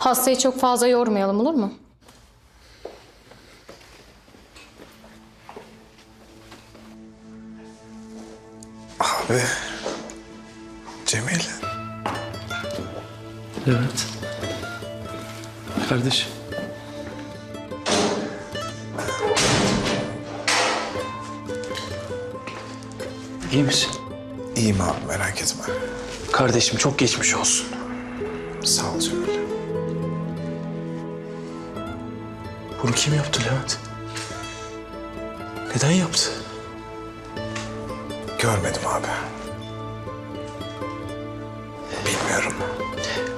Hastayı çok fazla yormayalım olur mu? Abi. Cemil. Evet. Kardeş. İyi misin? İyiyim abi merak etme. Kardeşim çok geçmiş olsun. Sağ ol Cemil. Bunu kim yaptı Levent? Neden yaptı? Görmedim abi. Bilmiyorum.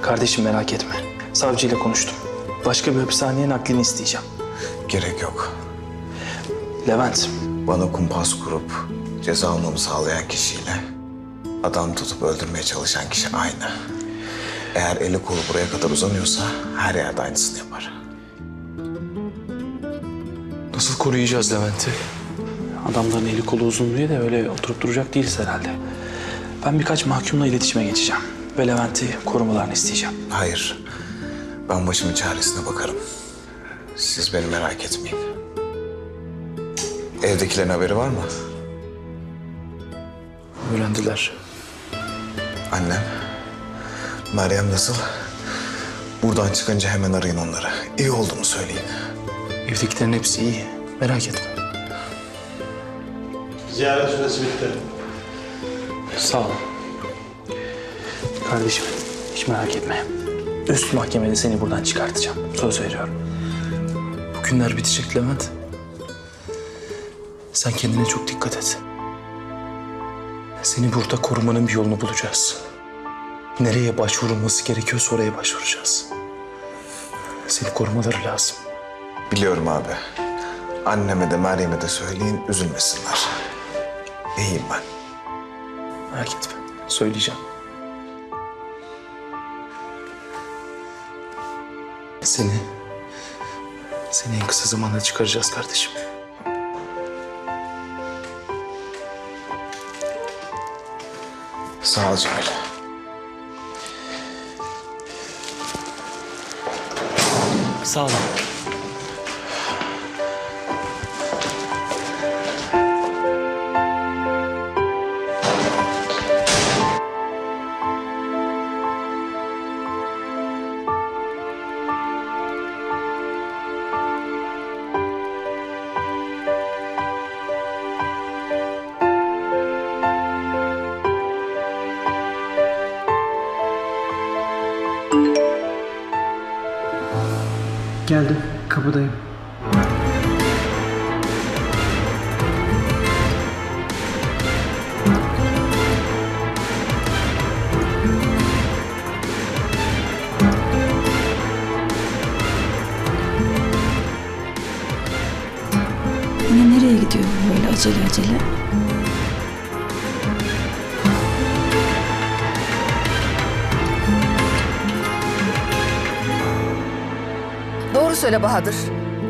Kardeşim merak etme. Savcıyla konuştum. Başka bir hapishaneye naklini isteyeceğim. Gerek yok. Levent, Bana kumpas kurup ceza almamı sağlayan kişiyle adam tutup öldürmeye çalışan kişi aynı. Eğer eli kolu buraya kadar uzanıyorsa her yerde aynısını yapar. Koruyacağız Levent'i? Adamların eli kolu uzun diye de öyle oturup duracak değiliz herhalde. Ben birkaç mahkumla iletişime geçeceğim. Ve Levent'i korumalarını isteyeceğim. Hayır. Ben başımın çaresine bakarım. Siz beni merak etmeyin. Evdekilerin haberi var mı? Öğrendiler. Annem. Meryem nasıl? Buradan çıkınca hemen arayın onları. İyi olduğunu söyleyin. Evdekilerin hepsi iyi. Merak etme. Ziyaret süresi bitti. Sağ ol. Kardeşim hiç merak etme. Üst mahkemede seni buradan çıkartacağım. Söz veriyorum. Bu günler bitecek Levent. Sen kendine çok dikkat et. Seni burada korumanın bir yolunu bulacağız. Nereye başvurulması gerekiyorsa oraya başvuracağız. Seni korumaları lazım. Biliyorum abi. Anneme de Meryem'e de söyleyin üzülmesinler. İyiyim ben. Merak etme. Söyleyeceğim. Seni... Seni en kısa zamanda çıkaracağız kardeşim. Sağ ol Cemil. Sağ ol. Geldim, kapıdayım. Yine nereye gidiyor böyle acele acele? Doğru söyle Bahadır.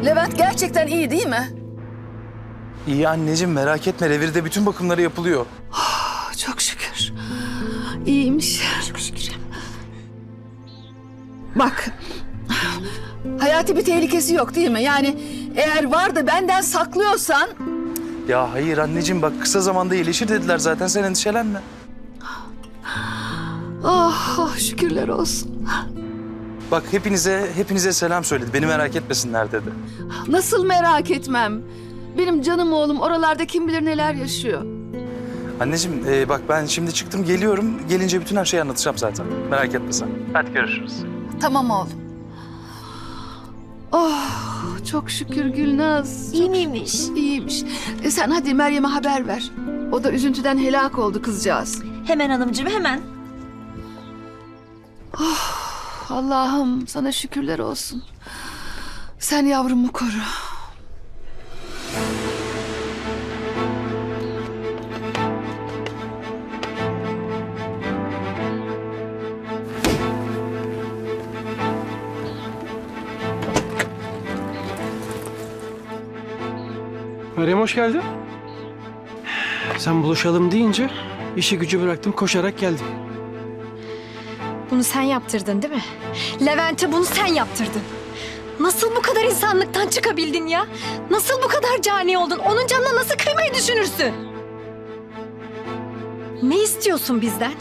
Levent gerçekten iyi değil mi? İyi anneciğim merak etme. Revirde bütün bakımları yapılıyor. Çok şükür. İyiymiş. Çok şükür. Bak. Hayati bir tehlikesi yok değil mi? Yani eğer var da benden saklıyorsan... Ya hayır anneciğim bak kısa zamanda iyileşir dediler zaten sen endişelenme. Oh, oh şükürler olsun. Bak hepinize hepinize selam söyledi. Beni merak etmesinler dedi. Nasıl merak etmem. Benim canım oğlum oralarda kim bilir neler yaşıyor. Anneciğim e, bak ben şimdi çıktım geliyorum. Gelince bütün her şeyi anlatacağım zaten. Merak etme sen. Hadi görüşürüz. Tamam oğlum. Oh çok şükür Gülnaz. İyi miymiş? İyiymiş. E, sen hadi Meryem'e haber ver. O da üzüntüden helak oldu kızcağız. Hemen hanımcığım hemen. Allah'ım sana şükürler olsun. Sen yavrumu koru. Meryem hoş geldin. Sen buluşalım deyince işi gücü bıraktım koşarak geldim. Bunu sen yaptırdın değil mi? Levent'e bunu sen yaptırdın. Nasıl bu kadar insanlıktan çıkabildin ya? Nasıl bu kadar cani oldun? Onun canına nasıl kıymayı düşünürsün? Ne istiyorsun bizden?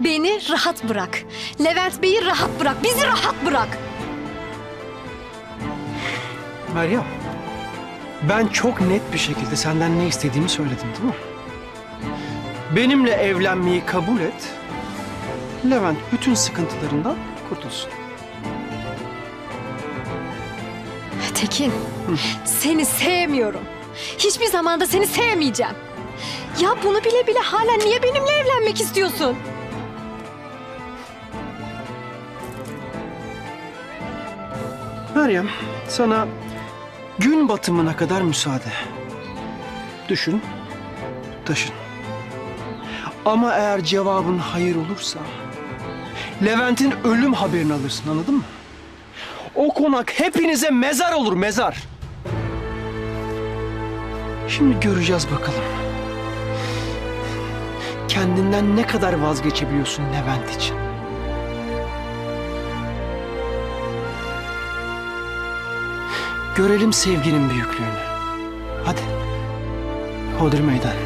Beni rahat bırak. Levent Bey'i rahat bırak. Bizi rahat bırak. Meryem. Ben çok net bir şekilde senden ne istediğimi söyledim değil mi? Benimle evlenmeyi kabul et. Levent bütün sıkıntılarından kurtulsun. Tekin, seni sevmiyorum. Hiçbir zamanda seni sevmeyeceğim. Ya bunu bile bile hala niye benimle evlenmek istiyorsun? Meryem, sana gün batımına kadar müsaade. Düşün, taşın. Ama eğer cevabın hayır olursa... Levent'in ölüm haberini alırsın anladın mı? O konak hepinize mezar olur mezar. Şimdi göreceğiz bakalım. Kendinden ne kadar vazgeçebiliyorsun Levent için? Görelim sevginin büyüklüğünü. Hadi. Hodri meydan.